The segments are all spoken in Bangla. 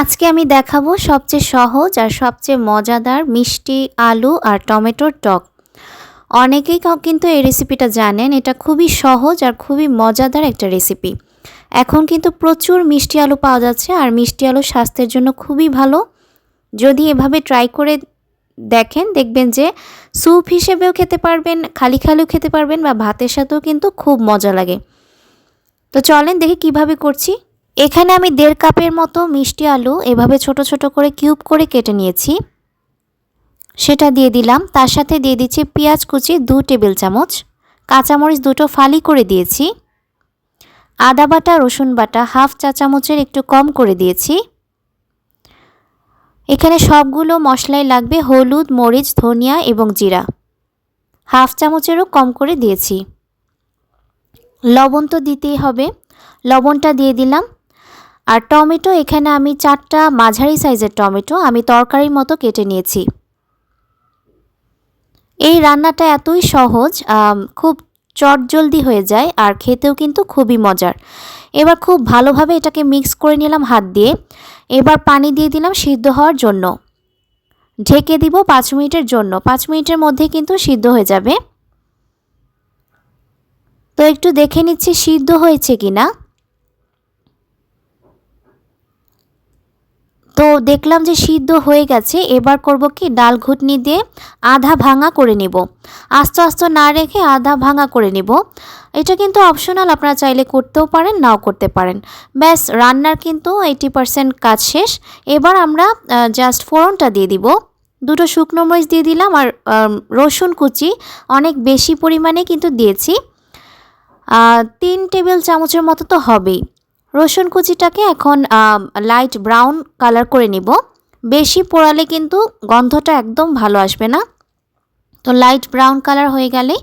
আজকে আমি দেখাবো সবচেয়ে সহজ আর সবচেয়ে মজাদার মিষ্টি আলু আর টমেটোর টক। অনেকেই কিন্তু এই রেসিপিটা জানেন, এটা খুবই সহজ আর খুবই মজাদার একটা রেসিপি এখন কিন্তু প্রচুর মিষ্টি আলু পাওয়া যাচ্ছে আর মিষ্টি আলু স্বাস্থ্যের জন্য খুবই ভালো। যদি এভাবে ট্রাই করে দেখেন, দেখবেন যে স্যুপ হিসেবেও খেতে পারবেন, খালি খালিও খেতে পারবেন বা ভাতের সাথেও কিন্তু খুব মজা লাগে। তো চলেন দেখি কীভাবে করছি। এখানে আমি দেড় কাপের মতো মিষ্টি আলু এভাবে ছোট ছোট করে কিউব করে কেটে নিয়েছি। সেটা দিয়ে দিলাম। তার সাথে দিয়ে দিচ্ছি পেঁয়াজ কুচি দু টেবিল চামচ, কাঁচামরিচ দুটো ফালি করে দিয়েছি। আদা বাটা, রসুন বাটা হাফ চা চামচের একটু কম করে দিয়েছি। এখানে সবগুলো মশলাই লাগবে হলুদ, মরিচ, ধনিয়া এবং জিরা। হাফ চামচেরও কম করে দিয়েছি। লবণ তো দিতেই হবে। লবণটা দিয়ে দিলাম। আর টমেটো, এখানে আমি চারটা মাঝারি সাইজের টমেটো আমি তরকারির মতো কেটে নিয়েছি। এই রান্নাটা এতই সহজ খুব চটজলদি হয়ে যায় আর খেতেও কিন্তু খুবই মজার। এবার খুব ভালোভাবে এটাকে মিক্স করে নিলাম হাত দিয়ে। এবার পানি দিয়ে দিলাম সিদ্ধ হওয়ার জন্য। ঢেকে দিব পাঁচ মিনিটের জন্য। পাঁচ মিনিটের মধ্যে কিন্তু সিদ্ধ হয়ে যাবে। তো একটু দেখে নিচ্ছি সিদ্ধ হয়েছে কি না তো দেখলাম যে সিদ্ধ হয়ে গেছে, এবার করব কি? ডাল ঘুটনি দিয়ে আধা ভাঙা করে নিব। আস্তে আস্তে না রেখে আধা ভাঙা করে নিব। এটা কিন্তু অপশনাল আপনারা চাইলে করতেও পারেন, নাও করতে পারেন। ব্যাস, রান্নার কিন্তু এইটি পারসেন্ট কাজ শেষ। এবার আমরা জাস্ট ফোড়নটা দিয়ে দিব। দুটো শুকনো মরিচ দিয়ে দিলাম আর রসুন কুচি। অনেক বেশি পরিমাণে কিন্তু দিয়েছি। তিন টেবিল চামচের মতো তো হবেই। রসুন কুচিটাকে এখন লাইট ব্রাউন কালার করে নিব। বেশি পোড়ালে কিন্তু গন্ধটা একদম ভালো আসবে না। তো লাইট ব্রাউন কালার হয়ে গেলে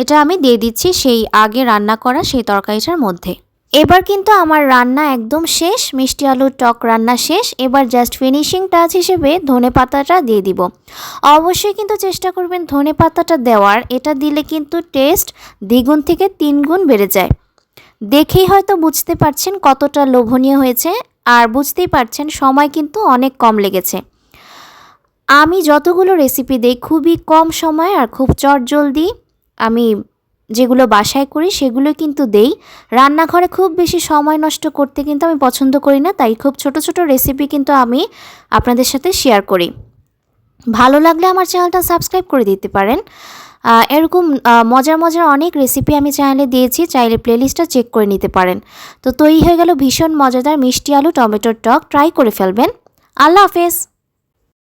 এটা আমি দিয়ে দিচ্ছি সেই আগে রান্না করা সেই তরকারিটার মধ্যে। এবার কিন্তু আমার রান্না একদম শেষ, মিষ্টি আলুর টক রান্না শেষ। এবার জাস্ট ফিনিশিং টাচ হিসেবে ধনে পাতাটা দিয়ে দিব। অবশ্যই কিন্তু চেষ্টা করবেন ধনে পাতাটা দেওয়ার। এটা দিলে কিন্তু টেস্ট দ্বিগুণ থেকে তিন গুণ বেড়ে যায়। দেখেই হয়তো বুঝতে পারছেন কতটা লোভনীয় হয়েছে, আর বুঝতেই পারছেন সময় কিন্তু অনেক কম লেগেছে। আমি যতগুলো রেসিপি দিই খুবই কম সময় আর খুব চটজলদি আমি যেগুলো বাসায় করি সেগুলো কিন্তু দেই। রান্নাঘরে খুব বেশি সময় নষ্ট করতে কিন্তু আমি পছন্দ করি না, তাই খুব ছোট ছোট রেসিপি কিন্তু আমি আপনাদের সাথে শেয়ার করি। ভালো লাগলে আমার চ্যানেলটা সাবস্ক্রাইব করে দিতে পারেন। এরকম মজার মজার অনেক রেসিপি আমি চ্যানেলে দিয়েছি, চাইলে প্লেলিস্টটা চেক করে নিতে পারেন। তো তৈরি হয়ে গেল ভীষণ মজাদার মিষ্টি আলু, টমেটোর টক ট্রাই করে ফেলবেন। আল্লাহ হাফেজ।